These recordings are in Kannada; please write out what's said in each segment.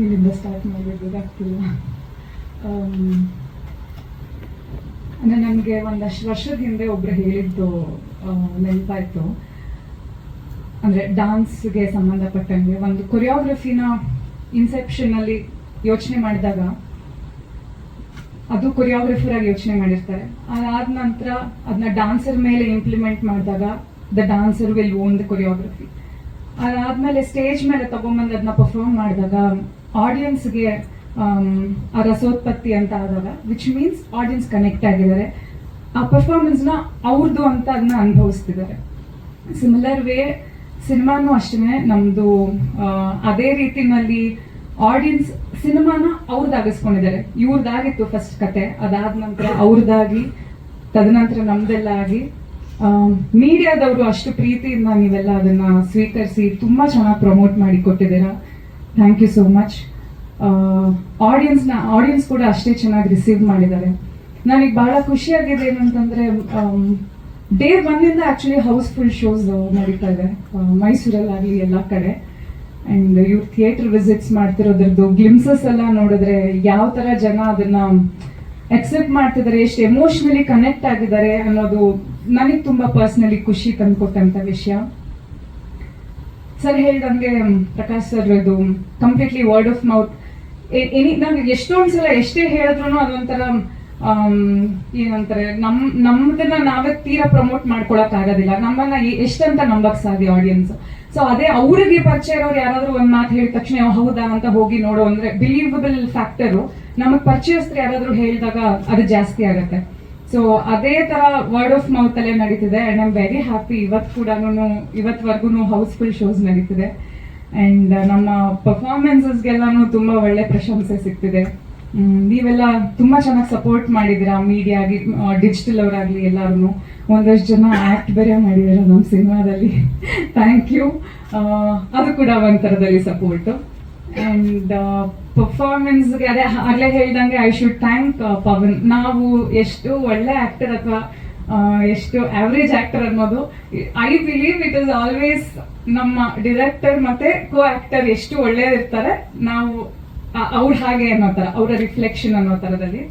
ಇಲ್ಲಿಂದ ಸ್ಟಾರ್ಟ್ ಮಾಡಬೇಕು ಗೊತ್ತಿಲ್ಲ ಅಂದರೆ ನನಗೆ ಒಂದಷ್ಟು ವರ್ಷದ ಹಿಂದೆ ಒಬ್ರು ಹೇಳಿದ್ದು ನೆನಪಾಯ್ತು ಅಂದರೆ ಡಾನ್ಸ್ಗೆ ಸಂಬಂಧಪಟ್ಟಂಗೆ ಒಂದು ಕೊರಿಯೋಗ್ರಫಿನ ಇನ್ಸೆಪ್ಷನಲ್ಲಿ ಯೋಚನೆ ಮಾಡಿದಾಗ, ಅದು ಕೊರಿಯೋಗ್ರಫರ್ ಆಗಿ ಯೋಚನೆ ಮಾಡಿರ್ತಾರೆ. ಅದಾದ ನಂತರ ಅದನ್ನ ಡಾನ್ಸರ್ ಮೇಲೆ ಇಂಪ್ಲಿಮೆಂಟ್ ಮಾಡಿದಾಗ the dancer will own the choreography ಅದಾದ್ಮೇಲೆ ಸ್ಟೇಜ್ ಮೇಲೆ ತಗೊಂಬಂದು ಅದನ್ನ ಪರ್ಫಾರ್ಮ್ ಮಾಡಿದಾಗ ಆಡಿಯನ್ಸ್ಗೆ ಆ ರಸೋತ್ಪತ್ತಿ ಅಂತ ಆದಾಗ ವಿಚ್ ಮೀನ್ಸ್ ಆಡಿಯನ್ಸ್ ಕನೆಕ್ಟ್ ಆಗಿದ್ದಾರೆ. ಆ ಪರ್ಫಾರ್ಮೆನ್ಸ್ನ ಅವ್ರದ್ದು ಅಂತ ಅದನ್ನ ಅನುಭವಿಸ್ತಿದ್ದಾರೆ. ಸಿಮಿಲರ್ ವೇ ಸಿನಿಮಾನು ಅಷ್ಟೇ ನಮ್ದು ಅದೇ ರೀತಿನಲ್ಲಿ ಆಡಿಯನ್ಸ್ ಸಿನಿಮಾನ ಅವ್ರದ್ದಾಗಿಸ್ಕೊಂಡಿದ್ದಾರೆ ಇವ್ರದ್ದಾಗಿತ್ತು ಫಸ್ಟ್ ಕತೆ, ಅದಾದ ನಂತರ ಅವ್ರದ್ದಾಗಿ ತದನಂತರ ನಮ್ದೆಲ್ಲ ಆಗಿ. ಮೀಡಿಯಾದವರು ಅಷ್ಟು ಪ್ರೀತಿಯಿಂದ ನೀವೆಲ್ಲ ಅದನ್ನ ಸ್ವೀಕರಿಸಿ ತುಂಬಾ ಚೆನ್ನಾಗಿ ಪ್ರಮೋಟ್ ಮಾಡಿ ಕೊಟ್ಟಿದ್ದೀರಾ. ಥ್ಯಾಂಕ್ ಯು ಸೋ ಮಚ್ ಆಡಿಯನ್ಸ್ನ ಆಡಿಯನ್ಸ್ ಕೂಡ ಅಷ್ಟೇ ಚೆನ್ನಾಗಿ ರಿಸೀವ್ ಮಾಡಿದ್ದಾರೆ. ನನಗೆ ಬಹಳ ಖುಷಿಯಾಗಿದೆ ಏನಂತಂದ್ರೆ ಡೇ ಒನ್ನಿಂದ ಆಕ್ಚುಲಿ ಹೌಸ್ಫುಲ್ ಶೋಸ್ ನಡೀತಾ ಇದೆ. ಮೈಸೂರಲ್ಲಾಗಲಿ ಮೈಸೂರಲ್ಲಾಗ್ಲಿ ಎಲ್ಲ ಕಡೆ. ಅಂಡ್ ಇವ್ರು ಥಿಯೇಟರ್ ವಿಸಿಟ್ಸ್ ಮಾಡ್ತಿರೋದ್ರದ್ದು ಗ್ಲಿಮ್ಸಸ್ ಎಲ್ಲ ನೋಡಿದ್ರೆ ಯಾವ ತರ ಜನ ಅದನ್ನ ಅಕ್ಸೆಪ್ಟ್ ಮಾಡ್ತಿದ್ದಾರೆ, ಎಷ್ಟು ಎಮೋಷ್ನಲಿ ಕನೆಕ್ಟ್ ಆಗಿದ್ದಾರೆ ಅನ್ನೋದು ನನಗೆ ತುಂಬಾ ಪರ್ಸ್ನಲಿ ಖುಷಿ ತಂದ್ಕೊಟ್ಟಂತ ವಿಷಯ. ಸರ್ ಹೇಳ್ದಂಗೆ ಪ್ರಕಾಶ್ ಸರ್ ಇದು completely word of mouth any ನಾವು ಎಷ್ಟೊಂದು ಸಲ ಎಷ್ಟೇ ಹೇಳಿದ್ರು ಅದೊಂಥರ ಏನಂತಾರೆ, ನಮ್, ನಮ್ದನ್ನ ನಾವೇ ತೀರಾ ಪ್ರಮೋಟ್ ಮಾಡ್ಕೊಳಕ್ ಆಗೋದಿಲ್ಲ ನಮ್ಮನ್ನ ಎಷ್ಟಂತ ನಂಬಕ್ ಸಾಧ್ಯ ಆಡಿಯನ್ಸ್ ಸೊ ಅದೇ ಅವ್ರಿಗೆ ಪರಿಚಯ ಇರೋರು ಯಾರಾದ್ರೂ ಒಂದ್ ಮಾತು ಹೇಳಿದ ತಕ್ಷಣ ಹೌದಾ? ಅಂತ ಹೋಗಿ ನೋಡೋ. ಅಂದ್ರೆ ಬಿಲೀವಬಲ್ ಫ್ಯಾಕ್ಟರು ನಮಗ್ ಪರಿಚಯಸ್ತ್ರ ಯಾರಾದ್ರೂ ಹೇಳಿದಾಗ ಅದು ಜಾಸ್ತಿ ಆಗತ್ತೆ. ಸೊ ಅದೇ ತರ ವರ್ಡ್ ಆಫ್ ಮೌತ್ ಅಲ್ಲೇ ನಡೀತಿದೆ. ಅಂಡ್ ಐಮ್ ವೆರಿ ಹ್ಯಾಪಿ ಇವತ್ತು ಕೂಡ ಇವತ್ವರೆಗೂ ಹೌಸ್ಫುಲ್ ಶೋಸ್ ನಡೀತಿದೆ. ಅಂಡ್ ನಮ್ಮ ಪರ್ಫಾರ್ಮೆನ್ಸಸ್ಗೆಲ್ಲಾನು ತುಂಬಾ ಒಳ್ಳೆ ಪ್ರಶಂಸೆ ಸಿಗ್ತಿದೆ. ನೀವೆಲ್ಲ ತುಂಬಾ ಚೆನ್ನಾಗಿ ಸಪೋರ್ಟ್ ಮಾಡಿದಿರಾ ಮೀಡಿಯಾ ಆಗಿ ಡಿಜಿಟಲ್ ಅವರಾಗ್ಲಿ ಎಲ್ಲಾರು ಒಂದಷ್ಟು ಜನ ಆಕ್ಟ್ ಬೇರೆ ಮಾಡಿದಾರೆ ನಮ್ಮ ಸಿನಿಮಾದಲ್ಲಿ. ಥ್ಯಾಂಕ್ ಯು ಅದು ಕೂಡ ಒಂಥರದಲ್ಲಿ ಸಪೋರ್ಟ್ ಅಂಡ್ ಪರ್ಫಾರ್ಮೆನ್ಸ್ಗೆ ಅದೇ ಆಗ್ಲೇ ಹೇಳ್ದಂಗೆ ಐ ಶುಡ್ ಥ್ಯಾಂಕ್ ಪವನ್ ನಾವು ಎಷ್ಟು ಒಳ್ಳೆ ಆಕ್ಟರ್ ಅಥವಾ ಎಷ್ಟು ಆವ್ರೇಜ್ ಆಕ್ಟರ್ ಅನ್ನೋದು I believe it is always ನಮ್ಮ ಡಿರೆಕ್ಟರ್ ಮತ್ತೆ ಕೋ ಆಕ್ಟರ್ ಎಷ್ಟು ಒಳ್ಳೆಯದಿರ್ತಾರೆ ನಾವು ಅವ್ರ ಹಾಗೆ ಅನ್ನೋ ಥರ, ಅವರ ರಿಫ್ಲೆಕ್ಷನ್ ಅನ್ನೋ ಥರದಲ್ಲಿ.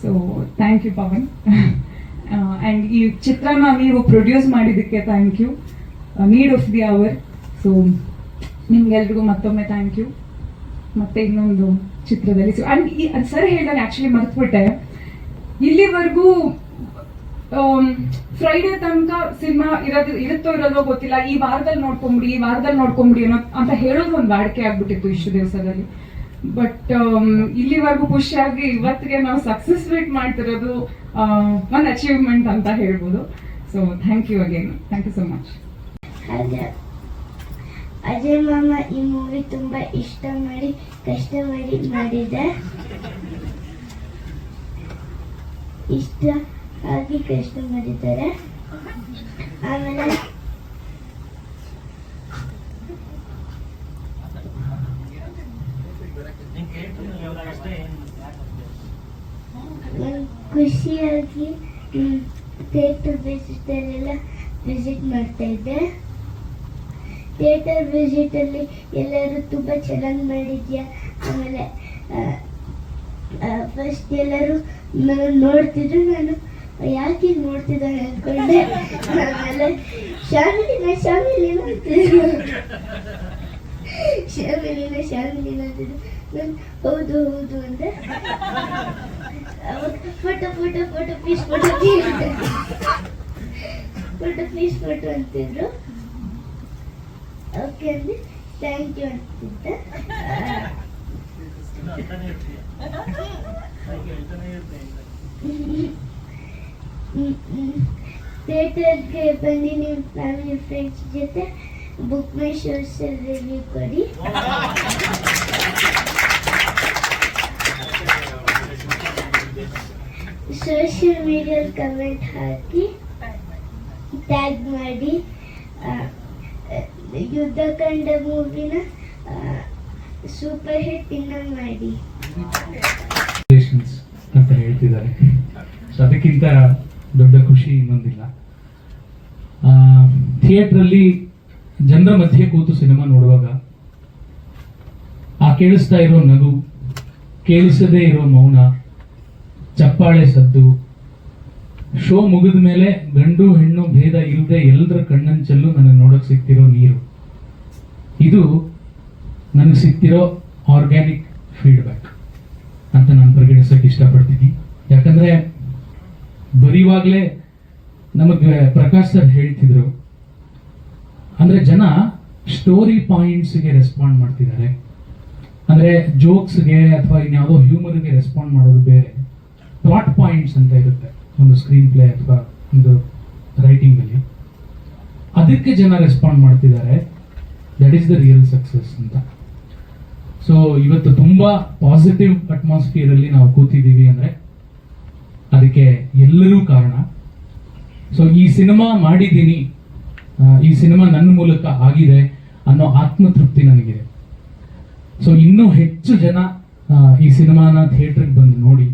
So thank you Pavan and ಈ ಚಿತ್ರನ ನೀವು ಪ್ರೊಡ್ಯೂಸ್ ಮಾಡಿದ್ದಕ್ಕೆ thank you need of the hour so ನಿಮ್ಗೆಲ್ರಿಗೂ ಮತ್ತೊಮ್ಮೆ ಥ್ಯಾಂಕ್ ಯು ಮತ್ತೆ ಇನ್ನೊಂದು ಚಿತ್ರದಲ್ಲಿ ಸರ್ ಹೇಳಿದಾಗ ಆಕ್ಚುಲಿ ಮರ್ತ್ಬಿಟ್ಟೆ. ಇಲ್ಲಿವರೆಗೂ ಫ್ರೈಡೆ ತನಕ ಸಿನಿಮಾ ಇರೋದು ಇರುತ್ತೋ ಇರೋದೋ ಗೊತ್ತಿಲ್ಲ. ಈ ವಾರದಲ್ಲಿ ನೋಡ್ಕೊಂಬಿಡಿ, ಈ ವಾರದಲ್ಲಿ ನೋಡ್ಕೊಂಬಿಡಿ ಅನ್ನೋ ಅಂತ ಹೇಳೋದು ಒಂದು ವಾಡಿಕೆ ಆಗ್ಬಿಟ್ಟಿತ್ತು ಇಷ್ಟು ದಿವಸದಲ್ಲಿ. ಬಟ್ ಇಲ್ಲಿವರೆಗೂ ಖುಷಿಯಾಗಿ ಇವತ್ತಿಗೆ ನಾವು ಸಕ್ಸಸ್ ರೇಟ್ ಮಾಡ್ತಿರೋದು ಒಂದು ಅಚೀವ್ಮೆಂಟ್ ಅಂತ ಹೇಳ್ಬೋದು. So thank you again thank you so much ಅಜ ಅಜಯ್ ಮಾಮ ಈ ಮೂವಿ ತುಂಬಾ ಇಷ್ಟ ಕಷ್ಟ ಮಾಡಿ ಮಾಡಿದೆ. ಇಷ್ಟ ಆಗಿ ಕಷ್ಟ ಮಾಡಿದ್ದಾರೆ. ಆಮೇಲೆ ಖುಷಿಯಾಗಿ ಥಿಯೇಟರ್ ಬೇಸಿಸ್ದಲ್ಲೆಲ್ಲ ವಿಸಿಟ್ ಮಾಡ್ತಾ ಇದ್ದೆ. ಥಿಯೇಟರ್ ವಿಸಿಟಲ್ಲಿ ಎಲ್ಲರೂ ತುಂಬಾ ಚೆನ್ನಾಗಿ ಮಾಡಿದ್ಯಾ? ಆಮೇಲೆ ಫಸ್ಟ್ ಎಲ್ಲರೂ ನಾನು ನೋಡ್ತಿದ್ರು, ನಾನು, ಯಾಕೆ ನೋಡ್ತಿದ್ದಾನೆ ಅನ್ಕೊಂಡೆ. ಆಮೇಲೆ ಶಾಮಿಲಿನ ಶಾಮಿಲಿನ ಅಂತಿದ್ರು ಶಾಮಿಲಿನ ಶಾಮಿಲಿನ ಅಂತಿದ್ರು. ನಾನು, ಹೌದು ಹೌದು ಅಂತ. Photo photo photo piece photo photo piece photo ಅಂತಿದ್ರು. ಓಕೆ ಅಂದ್ರೆ ಥ್ಯಾಂಕ್ ಯು ಅಂತಿದ್ದೆ ಥಿಯೇಟರ್ಗೆ ಬನ್ನಿ ನಿಮ್ಮ ಫ್ಯಾಮಿಲಿ ಫ್ರೆಂಡ್ಸ್ ಜೊತೆ ಬುಕ್ ಮೈ ಶೋಸ್ ರಿವ್ಯೂ ಕೊಡಿ ಸೋಷಿಯಲ್ ಮೀಡಿಯಲ್ಲಿ ಕಮೆಂಟ್ ಹಾಕಿ ಟ್ಯಾಗ್ ಮಾಡಿ ಆ, ಯುದ್ಧಕಾಂಡ ಮೂವಿನ ಸೂಪರ್ ಹಿಟ್ ಇನ್ನೊಂದು ಮಾಡಿ. ಅಂತ ಹೇಳ್ತಿದ್ದಾರೆ. ಅದಕ್ಕಿಂತ ದೊಡ್ಡ ಖುಷಿ ಇನ್ನೊಂದಿಲ್ಲ. ಥಿಯೇಟ್ರಲ್ಲಿ ಜನರ ಮಧ್ಯೆ ಕೂತು ಸಿನಿಮಾ ನೋಡುವಾಗ ಆ ಕೇಳಿಸ್ತಾ ಇರೋ ನಗು ಕೇಳಿಸದೇ ಇರೋ ಮೌನ ಚಪ್ಪಾಳೆ ಸದ್ದು ಶೋ ಮುಗಿದ ಮೇಲೆ ಗಂಡು ಹೆಣ್ಣು ಭೇದ ಇಲ್ಲದೆ ಎಲ್ಲರ ಕಣ್ಣಂಚಲ್ಲೂ ನನಗೆ ನೋಡಕ್ ಸಿಗ್ತಿರೋ ನೀರು. ಇದು ನನಗೆ ಸಿಗ್ತಿರೋ ಆರ್ಗ್ಯಾನಿಕ್ ಫೀಡ್ಬ್ಯಾಕ್ ಅಂತ ನಾನು ಪರಿಗಣಿಸಕ್ಕೆ ಇಷ್ಟಪಡ್ತೀನಿ. ಯಾಕಂದ್ರೆ ಬರೀವಾಗಲೇ ನಮಗೆ ಪ್ರಕಾಶ್ ಸರ್ ಹೇಳ್ತಿದ್ರು, ಅಂದ್ರೆ ಜನ ಸ್ಟೋರಿ ಪಾಯಿಂಟ್ಸ್ಗೆ ರೆಸ್ಪಾಂಡ್ ಮಾಡ್ತಿದ್ದಾರೆ. ಅಂದ್ರೆ ಜೋಕ್ಸ್ಗೆ ಅಥವಾ ಇನ್ಯಾವುದೋ ಹ್ಯೂಮರ್ಗೆ ರೆಸ್ಪಾಂಡ್ ಮಾಡೋದು ಬೇರೆ. ಪ್ಲಾಟ್ ಪಾಯಿಂಟ್ಸ್ ಅಂತ ಇರುತ್ತೆ. ಒಂದು ಸ್ಕ್ರೀನ್ ಪ್ಲೇ ಅಥವಾ ಒಂದು ರೈಟಿಂಗ್ ಅಲ್ಲಿ. ಅದಕ್ಕೆ ಜನ ರೆಸ್ಪಾಂಡ್ ಮಾಡ್ತಿದ್ದಾರೆ. That is the real success ಅಂತ. ಸೊ ಇವತ್ತು ತುಂಬಾ ಪಾಸಿಟಿವ್ ಅಟ್ಮಾಸ್ಫಿಯರಲ್ಲಿ ನಾವು ಕೂತಿದ್ದೀವಿ ಅಂದ್ರೆ ಅದಕ್ಕೆ ಎಲ್ಲರೂ ಕಾರಣ. ಸೊ ಈ ಸಿನಿಮಾ ಮಾಡಿದ್ದೀನಿ. ಈ ಸಿನಿಮಾ ನನ್ನ ಮೂಲಕ ಆಗಿದೆ ಅನ್ನೋ ಆತ್ಮತೃಪ್ತಿ ನನಗಿದೆ. ಸೊ ಇನ್ನೂ ಹೆಚ್ಚು ಜನ ಈ ಸಿನಿಮಾನ ಥಿಯೇಟ್ರಿಗೆ ಬಂದು ನೋಡಿ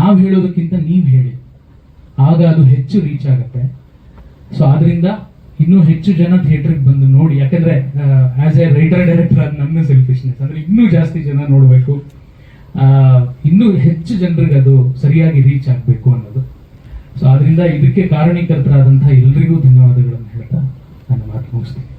ನಾವು ಹೇಳೋದಕ್ಕಿಂತ ನೀವು ಹೇಳಿ. ಆಗ ಅದು ಹೆಚ್ಚು ರೀಚ್ ಆಗುತ್ತೆ. ಸೊ ಆದ್ರಿಂದ ಇನ್ನೂ ಹೆಚ್ಚು ಜನ ಥಿಯೇಟರ್ಗೆ ಬಂದು ನೋಡಿ, ಯಾಕಂದ್ರೆ ಆಸ್ ಎ ರೈಟರ್ ಡೈರೆಕ್ಟರ್ ಅದು ನನ್ನ ಸೆಲ್ಫಿಶ್ನೆಸ್ ಅಂದ್ರೆ ಇನ್ನೂ ಜಾಸ್ತಿ ಜನ ನೋಡಬೇಕು. ಇನ್ನೂ ಹೆಚ್ಚು ಜನರಿಗೆ ಅದು ಸರಿಯಾಗಿ ರೀಚ್ ಆಗಬೇಕು ಅನ್ನೋದು. ಸೊ ಆದ್ರಿಂದ ಇದಕ್ಕೆ ಕಾರಣೀಕರ್ತರಾದಂತಹ ಎಲ್ರಿಗೂ ಧನ್ಯವಾದಗಳನ್ನು ಹೇಳ್ತಾ ನನ್ನ ಮಾತು ಮುಗಿಸ್ತೀನಿ.